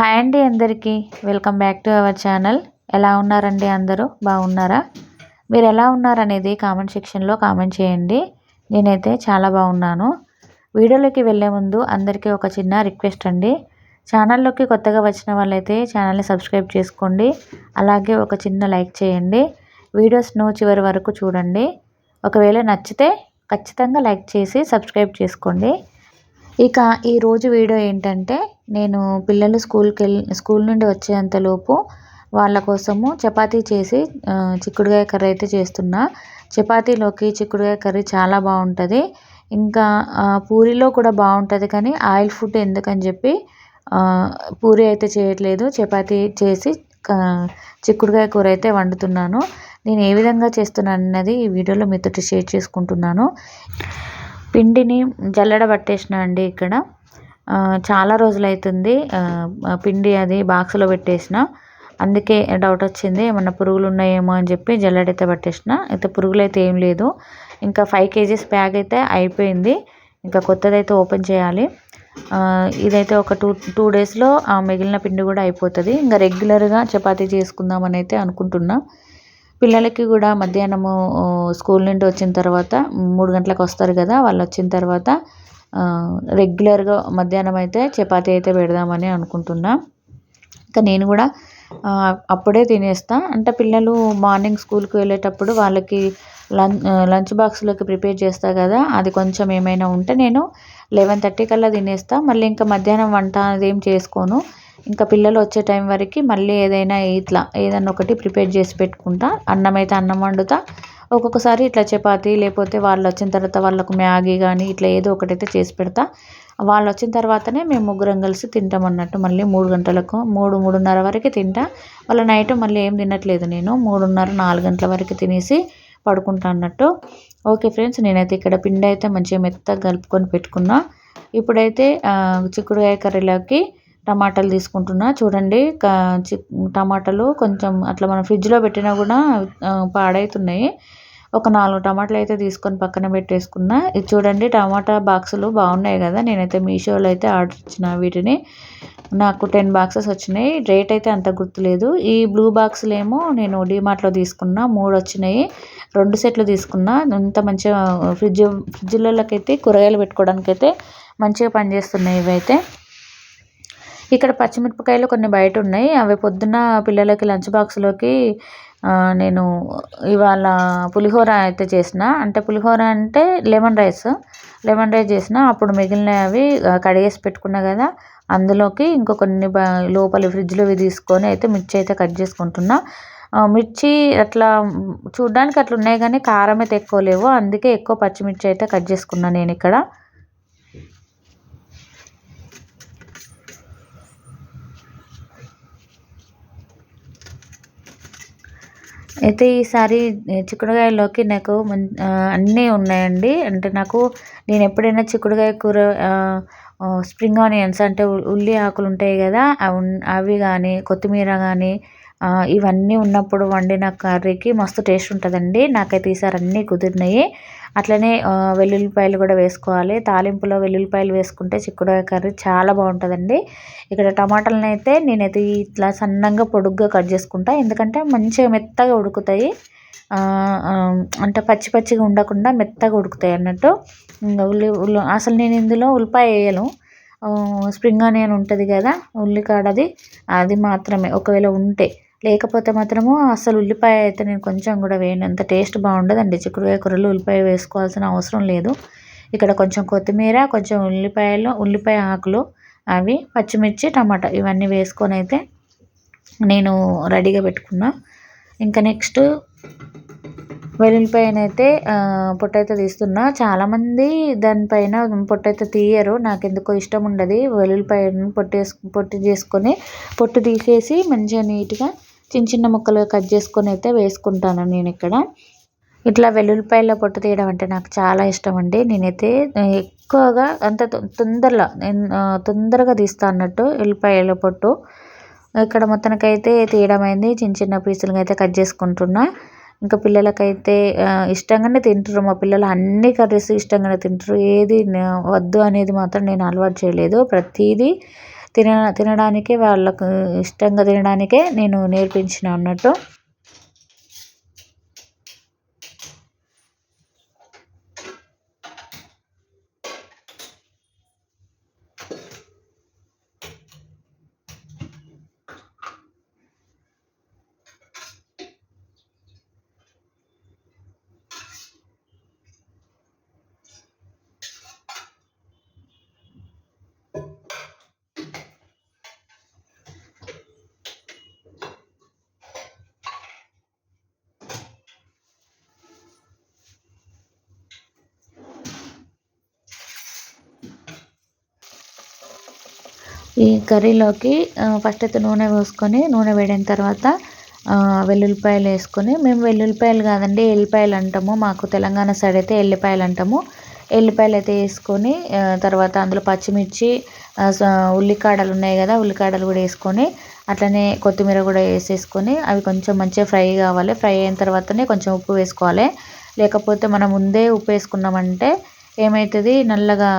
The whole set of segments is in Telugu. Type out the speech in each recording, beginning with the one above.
హాయ్ అండి అందరికీ. Welcome back to our channel. ఎలా ఉన్నారండి అందరూ? బాగున్నారా? మీరు ఎలా ఉన్నారనేది కామెంట్ సెక్షన్లో కామెంట్ చేయండి. నేనైతే చాలా బాగున్నాను. వీడియోలోకి వెళ్ళే ముందు అందరికీ ఒక చిన్న రిక్వెస్ట్ అండి. ఛానల్లోకి కొత్తగా వచ్చిన వాళ్ళైతే ఛానల్ని సబ్స్క్రైబ్ చేసుకోండి. అలాగే ఒక చిన్న లైక్ చేయండి. వీడియోస్ను చివరి వరకు చూడండి. ఒకవేళ నచ్చితే ఖచ్చితంగా లైక్ చేసి సబ్స్క్రైబ్ చేసుకోండి. ఇక ఈరోజు వీడియో ఏంటంటే నేను పిల్లలు స్కూల్కి వెళ్ళి స్కూల్ నుండి వచ్చేంతలోపు వాళ్ళ కోసము చపాతీ చేసి చిక్కుడుకాయ కర్రీ అయితే చేస్తున్నా. చపాతీలోకి చిక్కుడుకాయ కర్రీ చాలా బాగుంటుంది. ఇంకా పూరీలో కూడా బాగుంటుంది కానీ ఆయిల్ ఫుడ్ ఎందుకని చెప్పి పూరి అయితే చేయట్లేదు. చపాతీ చేసి చిక్కుడుకాయ కూర అయితే వండుతున్నాను. నేను ఏ విధంగా చేస్తున్నాను అన్నది ఈ వీడియోలో మీతో షేర్ చేసుకుంటున్నాను. పిండిని జల్లెడ పట్టేసిన అండి ఇక్కడ. చాలా రోజులు అవుతుంది పిండి అది బాక్స్లో పెట్టేసిన. అందుకే డౌట్ వచ్చింది ఏమన్నా పురుగులు ఉన్నాయేమో అని చెప్పి జల్లెడైతే పట్టేసిన. అయితే పురుగులు అయితే ఏం లేదు. ఇంకా ఫైవ్ కేజీస్ బ్యాగ్ అయితే అయిపోయింది. ఇంకా కొత్తది అయితే ఓపెన్ చేయాలి. ఇదైతే ఒక టూ టూ డేస్లో ఆ మిగిలిన పిండి కూడా అయిపోతుంది. ఇంకా రెగ్యులర్గా చపాతీ చేసుకుందామని అయితే అనుకుంటున్నా. పిల్లలకి కూడా మధ్యాహ్నము స్కూల్ నుండి వచ్చిన తర్వాత మూడు గంటలకు వస్తారు కదా వాళ్ళు వచ్చిన తర్వాత రెగ్యులర్గా మధ్యాహ్నం అయితే చపాతీ అయితే పెడదామని అనుకుంటున్నా. ఇంకా నేను కూడా అప్పుడే తినేస్తా. అంటే పిల్లలు మార్నింగ్ స్కూల్కి వెళ్ళేటప్పుడు వాళ్ళకి లంచ్ లంచ్ బాక్స్లోకి ప్రిపేర్ చేస్తా కదా అది కొంచెం ఏమైనా ఉంటే నేను లెవెన్ థర్టీ కల్లా తినేస్తా. మళ్ళీ ఇంకా మధ్యాహ్నం వంట అదేం చేసుకోను. ఇంకా పిల్లలు వచ్చే టైం వరకు మళ్ళీ ఏదైనా ఇట్లా ఏదైనా ఒకటి ప్రిపేర్ చేసి పెట్టుకుంటా. అన్నం అయితే అన్నం వండుతా. ఒక్కొక్కసారి ఇట్లా చపాతి లేకపోతే వాళ్ళు వచ్చిన తర్వాత వాళ్ళకు మ్యాగీ కానీ ఇట్లా ఏదో ఒకటి అయితే చేసి పెడతా. వాళ్ళు వచ్చిన తర్వాతనే మేము ముగ్గురం కలిసి తింటాం అన్నట్టు. మళ్ళీ మూడు గంటలకు మూడు మూడున్నర వరకు తింటా. వాళ్ళ నైట్ మళ్ళీ ఏం తినట్లేదు నేను. మూడున్నర నాలుగు గంటల వరకు తినేసి పడుకుంటా అన్నట్టు. ఓకే ఫ్రెండ్స్ నేనైతే ఇక్కడ పిండి అయితే మంచిగా మెత్తగా కలుపుకొని పెట్టుకున్నా. ఇప్పుడైతే చిక్కుడుకాయ కర్రీలోకి టమాటాలు తీసుకుంటున్నా. చూడండి టమాటాలు కొంచెం అట్లా మనం ఫ్రిడ్జ్లో పెట్టినా కూడా పాడవుతున్నాయి ఒక నాలుగు టమాటాలు అయితే తీసుకొని పక్కన పెట్టేసుకున్నా. ఇది చూడండి టమాటా బాక్సులు బాగున్నాయి కదా. నేనైతే మీషోలో అయితే ఆర్డర్ ఇచ్చిన వీటిని. నాకు టెన్ బాక్సెస్ వచ్చినాయి. రేట్ అయితే అంత గుర్తులేదు. ఈ బ్లూ బాక్సులు ఏమో నేను డీమార్ట్లో తీసుకున్నా. మూడు వచ్చినాయి. రెండు సెట్లు తీసుకున్నా. ఇంత మంచిగా ఫ్రిడ్జ్ ఫ్రిడ్జ్లలోకి అయితే కూరగాయలు పెట్టుకోవడానికి అయితే మంచిగా పనిచేస్తున్నాయి ఇవైతే. ఇక్కడ పచ్చిమిరపకాయలు కొన్ని బయట ఉన్నాయి అవి పొద్దున్న పిల్లలకి లంచ్ బాక్స్లోకి నేను ఇవాళ పులిహోర అయితే చేసిన. అంటే పులిహోర అంటే లెమన్ రైస్. లెమన్ రైస్ చేసిన. అప్పుడు మిగిలినవి కడిగేసి పెట్టుకున్నా కదా అందులోకి ఇంకో కొన్ని లోపలి ఫ్రిడ్జ్లోవి తీసుకొని అయితే మిర్చి అయితే కట్ చేసుకుంటున్నా. మిర్చి అట్లా చూడ్డానికి అట్లా ఉన్నాయి కానీ కారం అయితే ఎక్కువ లేవు. అందుకే ఎక్కువ పచ్చిమిర్చి అయితే కట్ చేసుకున్నాను నేను ఇక్కడ. అయితే ఈసారి చిక్కుడుకాయలోకి నాకు అన్నీ ఉన్నాయండి. అంటే నాకు నేను ఎప్పుడైనా చిక్కుడుకాయ కూర స్ప్రింగ్ ఆనియన్స్ అంటే ఉల్లి ఆకులు ఉంటాయి కదా అవి అవి కానీ కొత్తిమీర కానీ ఇవన్నీ ఉన్నప్పుడు వండిన కర్రీకి మస్తు టేస్ట్ ఉంటుందండి. నాకైతే ఈసారి అన్నీ కుదిరినాయి. అట్లనే వెల్లుల్లిపాయలు కూడా వేసుకోవాలి. తాలింపులో వెల్లుల్లిపాయలు వేసుకుంటే చిక్కుడుకాయ కర్రీ చాలా బాగుంటుందండి. ఇక్కడ టమాటాలను అయితే నేనైతే ఇట్లా సన్నంగా పొడుగ్గా కట్ చేసుకుంటా. ఎందుకంటే మంచిగా మెత్తగా ఉడుకుతాయి. అంటే పచ్చి పచ్చిగా ఉండకుండా మెత్తగా ఉడుకుతాయి అన్నట్టు. ఉల్లి అసలు నేను ఇందులో ఉల్లిపాయ వేయను. స్ప్రింగ్ ఆనియన్ ఉంటుంది కదా ఉల్లికాడది అది మాత్రమే. ఒకవేళ ఉంటే లేకపోతే మాత్రము అసలు ఉల్లిపాయ అయితే నేను కొంచెం కూడా వేయను. అంత టేస్ట్ బాగుండదండి. చిక్కుడుకాయ కూరలో ఉల్లిపాయ వేసుకోవాల్సిన అవసరం లేదు. ఇక్కడ కొంచెం కొత్తిమీర కొంచెం ఉల్లిపాయలు ఉల్లిపాయ ఆకులు అవి పచ్చిమిర్చి టమాటా ఇవన్నీ వేసుకొని అయితే నేను రెడీగా పెట్టుకున్నా. ఇంకా నెక్స్ట్ వెల్లుల్లిపాయనైతే పొట్టయితే తీస్తున్నా. చాలామంది దానిపైన పొట్టయితే తీయరు. నాకు ఎందుకో ఇష్టం ఉండదు. వెల్లుల్లిపాయను పొట్టేసు పొట్టు చేసుకొని పొట్టు తీసేసి మంచిగా నీట్గా చిన్న చిన్న ముక్కలుగా కట్ చేసుకొని అయితే వేసుకుంటాను నేను ఇక్కడ. ఇట్లా వెల్లుల్లిపాయల పొట్టు తీయడం అంటే నాకు చాలా ఇష్టం అండి. నేనైతే ఎక్కువగా అంత తొందరలో తొందరగా తీస్తా అన్నట్టు వెల్లిపాయల పొట్టు. ఇక్కడ మొత్తానికైతే తీయడం అయింది. చిన్న చిన్న పీసులుగా అయితే కట్ చేసుకుంటున్నా. ఇంకా పిల్లలకైతే ఇష్టంగానే తింటారు మా పిల్లలు అన్ని కర్రీస్ ఇష్టంగానే తింటారు ఏది వద్దు అనేది మాత్రం నేను అలవాటు చేయలేదు. ప్రతిదీ తిన తినడానికి వాళ్ళకు ఇష్టంగా తినడానికే నేను నేర్పించిన అన్నట్టు. ఈ కర్రీలోకి ఫస్ట్ అయితే నూనె పోసుకొని నూనె వేడిన తర్వాత వెల్లుల్లిపాయలు వేసుకొని మేము వెల్లుల్లిపాయలు కాదండి ఎల్లిపాయలు అంటాము. మాకు తెలంగాణ సైడ్ అయితే ఎల్లిపాయలు అంటాము. ఎల్లిపాయలు అయితే వేసుకొని తర్వాత అందులో పచ్చిమిర్చి ఉల్లికాడలు ఉన్నాయి కదా ఉల్లికాడలు కూడా వేసుకొని అట్లనే కొత్తిమీర కూడా వేసేసుకొని అవి కొంచెం మంచిగా ఫ్రై కావాలి. ఫ్రై అయిన తర్వాతనే కొంచెం ఉప్పు వేసుకోవాలి. లేకపోతే మనం ముందే ఉప్పు వేసుకున్నామంటే ఏమవుతుంది నల్లగా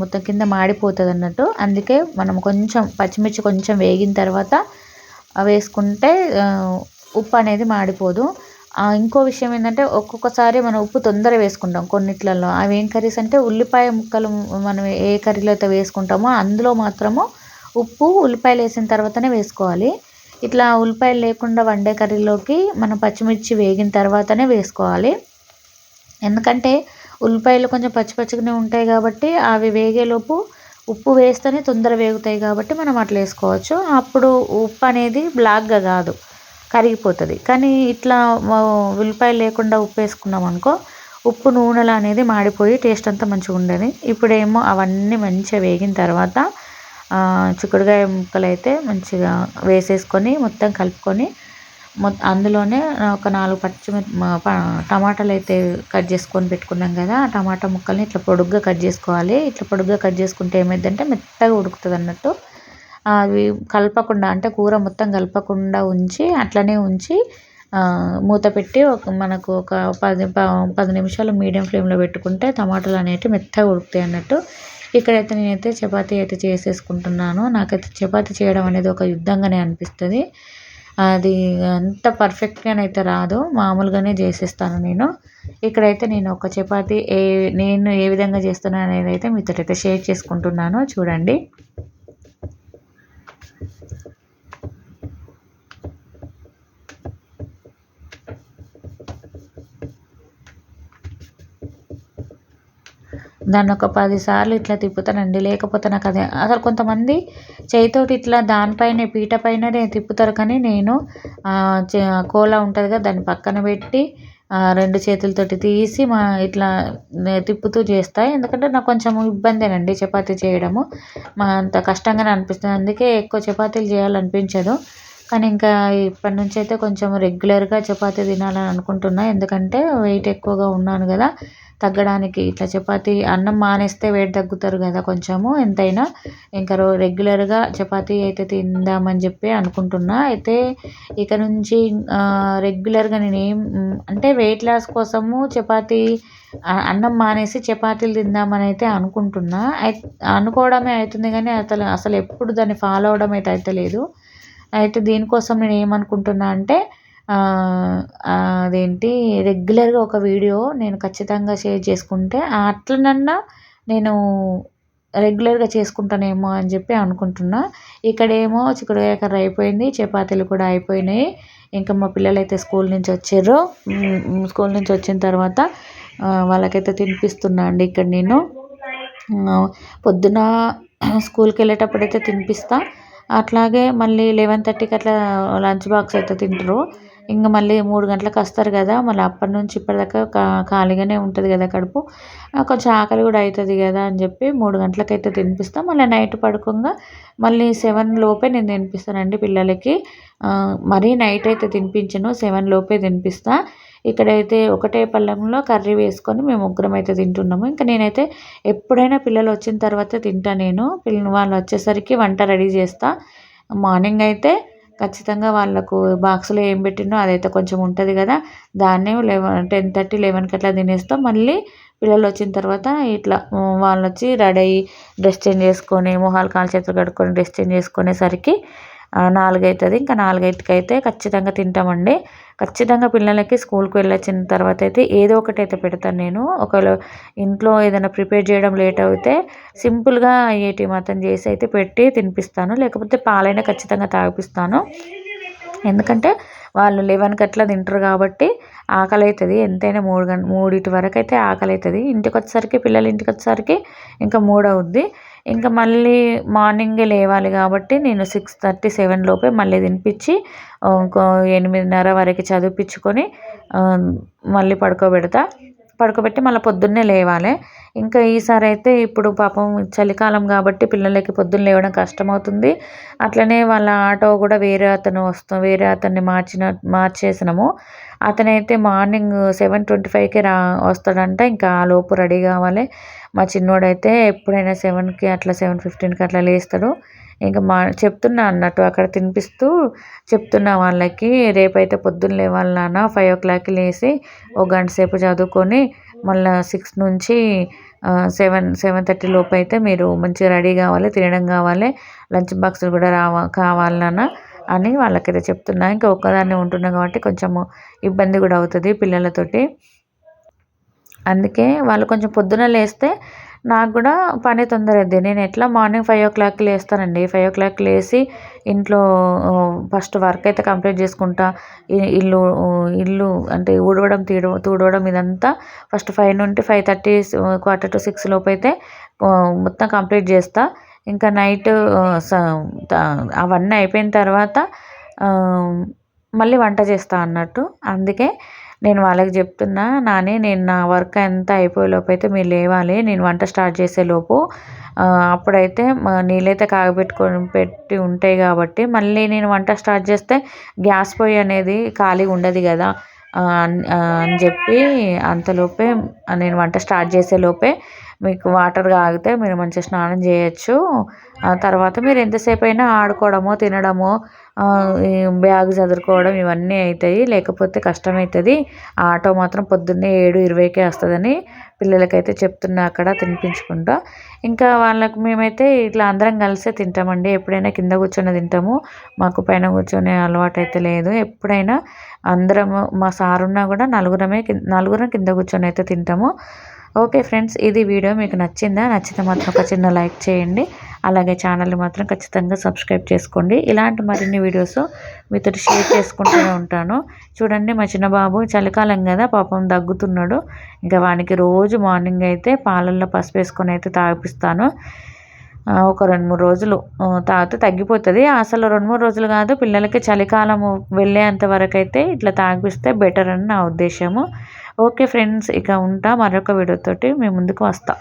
మొత్తం కింద మాడిపోతుంది అన్నట్టు అందుకే మనం కొంచెం పచ్చిమిర్చి కొంచెం వేగిన తర్వాత వేసుకుంటే ఉప్పు అనేది మాడిపోదు. ఇంకో విషయం ఏంటంటే ఒక్కొక్కసారి మనం ఉప్పు తొందర వేసుకుంటాం కొన్నిట్లలో. అవి ఏం కర్రీస్ అంటే ఉల్లిపాయ ముక్కలు మనం ఏ కర్రీలో అయితే వేసుకుంటామో అందులో మాత్రము ఉప్పు ఉల్లిపాయలు వేసిన తర్వాతనే వేసుకోవాలి. ఇట్లా ఉల్లిపాయలు లేకుండా వండే కర్రీలోకి మనం పచ్చిమిర్చి వేగిన తర్వాతనే వేసుకోవాలి. ఎందుకంటే ఉల్లిపాయలు కొంచెం పచ్చి పచ్చిగానే ఉంటాయి కాబట్టి అవి వేగేలోపు ఉప్పు వేస్తేనే తొందర వేగుతాయి కాబట్టి మనం అట్లా వేసుకోవచ్చు. అప్పుడు ఉప్పు అనేది బ్లాక్గా కాదు కరిగిపోతుంది. కానీ ఇట్లా ఉల్లిపాయలు లేకుండా ఉప్పు వేసుకున్నాం అనుకో ఉప్పు నూనెలు అనేది మాడిపోయి టేస్ట్ అంతా మంచిగా ఉండేది. ఇప్పుడేమో అవన్నీ మంచిగా వేగిన తర్వాత చిక్కుడుకాయ ముక్కలు అయితే మంచిగా వేసేసుకొని మొత్తం కలుపుకొని అందులోనే ఒక నాలుగు పచ్చిమిర్చి టమాటాలు అయితే కట్ చేసుకొని పెట్టుకున్నాం కదా ఆ టమాటా ముక్కల్ని ఇట్లా పొడుగ్గా కట్ చేసుకోవాలి. ఇట్లా పొడుగ్గా కట్ చేసుకుంటే ఏమైందంటే మెత్తగా ఉడుకుతుంది అన్నట్టు. అవి కలపకుండా అంటే కూర మొత్తం కలపకుండా ఉంచి అట్లనే ఉంచి మూత పెట్టి ఒక మనకు ఒక పది పది నిమిషాలు మీడియం ఫ్లేమ్లో పెట్టుకుంటే టమాటాలు అనేటివి మెత్తగా ఉడుకుతాయి అన్నట్టు. ఇక్కడైతే నేనైతే చపాతీ అయితే చేసేసుకుంటున్నాను. నాకైతే చపాతీ చేయడం అనేది ఒక యుద్ధంగానే అనిపిస్తుంది. అది అంత పర్ఫెక్ట్గానైతే రాదు. మామూలుగానే చేసేస్తాను నేను. ఇక్కడైతే నేను ఒక చపాతి ఏ నేను ఏ విధంగా చేస్తున్నాను అనేది అయితే మీతో అయితే షేర్ చేసుకుంటున్నాను. చూడండి. దాన్ని ఒక పది సార్లు ఇట్లా తిప్పుతానండి. లేకపోతే నాకు అది. అసలు కొంతమంది చేయితోటి ఇట్లా దానిపైనే పీట పైననే తిప్పుతారు. కానీ నేను కోలా ఉంటుంది కదా దాన్ని పక్కన పెట్టి రెండు చేతులతోటి తీసి మా ఇట్లా తిప్పుతూ చేస్తాయి ఎందుకంటే నాకు కొంచెం ఇబ్బందేనండి చపాతీ చేయడము. మా అంత కష్టంగానే అనిపిస్తుంది. అందుకే ఎక్కువ చపాతీలు చేయాలనిపించదు. కానీ ఇంకా ఇప్పటి నుంచి అయితే కొంచెం రెగ్యులర్గా చపాతీ తినాలని అనుకుంటున్నా. ఎందుకంటే వెయిట్ ఎక్కువగా ఉన్నాను కదా. తగ్గడానికి ఇట్లా చపాతి అన్నం మానేస్తే వెయిట్ తగ్గుతారు కదా కొంచెము ఎంతైనా. ఇంకా రో రెగ్యులర్గా చపాతి అయితే తిందామని చెప్పి అనుకుంటున్నా. అయితే ఇక నుంచి రెగ్యులర్గా నేను ఏం అంటే వెయిట్ లాస్ కోసము చపాతి అన్నం మానేసి చపాతీలు తిందామని అయితే అనుకుంటున్నా. అనుకోవడమే అవుతుంది కానీ అసలు అసలు ఎప్పుడు దాన్ని ఫాలో అవడం అయితే అయితే లేదు అయితే దీనికోసం నేను ఏమనుకుంటున్నా అంటే అదేంటి రెగ్యులర్గా ఒక వీడియో నేను ఖచ్చితంగా షేర్ చేసుకుంటే అట్లనన్నా నేను రెగ్యులర్గా చేసుకుంటానేమో అని చెప్పి అనుకుంటున్నా. ఇక్కడేమో చిక్కుడుకాయ కర్రీ అయిపోయింది చపాతీలు కూడా అయిపోయినాయి. ఇంకా మా పిల్లలైతే స్కూల్ నుంచి వచ్చారు. స్కూల్ నుంచి వచ్చిన తర్వాత వాళ్ళకైతే తినిపిస్తున్నా అండి ఇక్కడ నేను. పొద్దున స్కూల్కి వెళ్ళేటప్పుడైతే తినిపిస్తా. అట్లాగే మళ్ళీ లెవెన్ థర్టీకి అట్లా లంచ్ బాక్స్ అయితే తింటారు. ఇంకా మళ్ళీ మూడు గంటలకు వస్తారు కదా మళ్ళీ అప్పటి నుంచి ఇప్పటిదాకా కా ఖాళీగానే ఉంటుంది కదా కడుపు. కొంచెం ఆకలి కూడా అవుతుంది కదా అని చెప్పి మూడు గంటలకైతే తినిపిస్తాం. మళ్ళీ నైట్ పడుకోగా మళ్ళీ సెవెన్ లోపే నేను తినిపిస్తానండి పిల్లలకి. మరీ నైట్ అయితే తినిపించను సెవెన్ లోపే తినిపిస్తా. ఇక్కడైతే ఒకటే పళ్ళెంలో కర్రీ వేసుకొని మేము ముగ్గురం అయితే తింటున్నాము. ఇంకా నేనైతే ఎప్పుడైనా పిల్లలు వచ్చిన తర్వాత తింటా నేను. పిల్లలు వాళ్ళు వచ్చేసరికి వంట రెడీ చేస్తా. మార్నింగ్ అయితే ఖచ్చితంగా వాళ్ళకు బాక్స్లో ఏం పెట్టినో అదైతే కొంచెం ఉంటుంది కదా. దాన్నే లెవెన్ టెన్ థర్టీ లెవెన్కి అట్లా తినేస్తాం. మళ్ళీ పిల్లలు వచ్చిన తర్వాత ఇట్లా వాళ్ళు వచ్చి రెడీ అయ్యి డ్రెస్ చేంజ్ చేసుకొని మొహాలు కాళ్ళు చేతులు కడుక్కొని డ్రెస్ చేంజ్ చేసుకునేసరికి నాలుగు అవుతుంది ఇంకా నాలుగైదుకి అయితే ఖచ్చితంగా తింటామండి. ఖచ్చితంగా పిల్లలకి స్కూల్కి వెళ్ళొచ్చిన తర్వాత అయితే ఏదో ఒకటి అయితే పెడతాను నేను. ఒకవేళ ఇంట్లో ఏదైనా ప్రిపేర్ చేయడం లేట్ అయితే సింపుల్గా అయ్యేటి మాత్రం చేసి అయితే పెట్టి తినిపిస్తాను. లేకపోతే పాలైనా ఖచ్చితంగా తాగిపిస్తాను. ఎందుకంటే వాళ్ళు లెవెన్కి అట్లా తింటారు కాబట్టి ఆకలి అవుతుంది ఎంతైనా మూడు గంట మూడింటి వరకు అయితే ఆకలి అవుతుంది ఇంటికి వచ్చేసరికి పిల్లలు ఇంటికి వచ్చేసరికి ఇంకా మూడు అవుద్ది ఇంకా మళ్ళీ మార్నింగే లేవాలి కాబట్టి నేను సిక్స్ థర్టీ సెవెన్ లోపే మళ్ళీ తినిపించి ఇంకో ఎనిమిదిన్నర వరకు చదివిపించుకొని మళ్ళీ పడుకోబెడతా. పడుకోబెట్టి మళ్ళీ పొద్దున్నే లేవాలి. ఇంకా ఈసారి అయితే ఇప్పుడు పాపం చలికాలం కాబట్టి పిల్లలకి పొద్దున్న లేవడం కష్టమవుతుంది. అట్లనే వాళ్ళ ఆటో కూడా వేరే అతను వస్తాం వేరే అతన్ని మార్చిన మార్చేసినాము. అతనైతే మార్నింగ్ సెవెన్ ట్వంటీ ఫైవ్కి రా వస్తాడంట. ఇంకా ఆ లోపు రెడీ కావాలి. మా చిన్నోడైతే ఎప్పుడైనా సెవెన్కి అట్లా సెవెన్ ఫిఫ్టీన్కి అట్లా లేస్తాడు. ఇంకా మా చెప్తున్నా అన్నట్టు అక్కడ తినిపిస్తూ చెప్తున్నా వాళ్ళకి రేపైతే పొద్దున్న లేవాలి నాన్న ఫైవ్ ఓ క్లాక్కి లేచి ఒక గంట సేపు చదువుకొని మళ్ళీ సిక్స్ నుంచి సెవెన్ సెవెన్ థర్టీ లోపు అయితే మీరు మంచిగా రెడీ కావాలి తినడం కావాలి లంచ్ బాక్సులు కూడా రావ కావాలి నాన్న అని వాళ్ళకైతే చెప్తున్నా. ఇంకా ఒక్కదాన్ని ఉంటున్నా కాబట్టి కొంచెము ఇబ్బంది కూడా అవుతుంది పిల్లలతోటి. అందుకే వాళ్ళు కొంచెం పొద్దున లేస్తే నాకు కూడా పని తొందర అవుతుంది నేను ఎట్లా మార్నింగ్ ఫైవ్ ఓ క్లాక్కి లేస్తానండి. ఫైవ్ ఓ క్లాక్కి లేచి ఇంట్లో ఫస్ట్ వర్క్ అయితే కంప్లీట్ చేసుకుంటా. ఇల్లు ఇల్లు అంటే ఊడవడం తీడ తుడవడం ఇదంతా ఫస్ట్ ఫైవ్ నుండి five thirty quarter to six లోపు అయితే మొత్తం కంప్లీట్ చేస్తా. ఇంకా నైట్ అవన్నీ అయిపోయిన తర్వాత మళ్ళీ వంట చేస్తా అన్నట్టు. అందుకే నేను వాళ్ళకి చెప్తున్నా నాని నేను నా వర్క్ అంతా అయిపోయేలోపు అయితే మీరు లేవాలి. నేను వంట స్టార్ట్ చేసేలోపు అప్పుడైతే నీళ్ళైతే కాగబెట్టుకొని పెట్టి ఉంటాయి కాబట్టి మళ్ళీ నేను వంట స్టార్ట్ చేస్తే గ్యాస్ పొయ్యి అనేది ఖాళీగా ఉండదు కదా. అని చెప్పి అంతలోపే నేను వంట స్టార్ట్ చేసేలోపే మీకు వాటర్ కాగితే మీరు మంచిగా స్నానం చేయొచ్చు. తర్వాత మీరు ఎంతసేపు అయినా ఆడుకోవడమో తినడమో బ్యాగ్ చదురుకోవడం ఇవన్నీ అవుతాయి లేకపోతే కష్టమవుతుంది ఆటో మాత్రం పొద్దున్నే ఏడు ఇరవైకే వస్తుందని పిల్లలకైతే చెప్తున్నా అక్కడ తినిపించుకుంటా. ఇంకా వాళ్ళకు మేమైతే ఇట్లా అందరం కలిసే తింటామండి. ఎప్పుడైనా కింద కూర్చొని తింటాము. మాకు పైన కూర్చొని అలవాటు అయితే లేదు. ఎప్పుడైనా అందరము మా సారున్నా ఉన్నా కూడా నలుగురమే నలుగురం కింద కూర్చొని అయితే తింటాము. ఓకే ఫ్రెండ్స్ ఇది వీడియో మీకు నచ్చిందా? నచ్చితే మాత్రం ఒక చిన్న లైక్ చేయండి. అలాగే ఛానల్ని మాత్రం ఖచ్చితంగా సబ్స్క్రైబ్ చేసుకోండి. ఇలాంటి మరిన్ని వీడియోస్ మీతో షేర్ చేసుకుంటూనే ఉంటాను. చూడండి మా చిన్న బాబు చలికాలం కదా పాపం దగ్గుతున్నాడు. ఇంకా వానికి రోజు మార్నింగ్ అయితే పాలల్లో పసుపు వేసుకొని అయితే తాగిపిస్తాను. ఒక రెండు మూడు రోజులు తాగితే తగ్గిపోతుంది. అసలు రెండు మూడు రోజులు కాదు పిల్లలకి చలికాలం వెళ్ళేంత వరకు అయితే ఇట్లా తాగిపిస్తే బెటర్ అని నా ఉద్దేశము. ఓకే ఫ్రెండ్స్ ఇక ఉంటా మరొక వీడియోతోటి. మేము ముందుకు వస్తాం.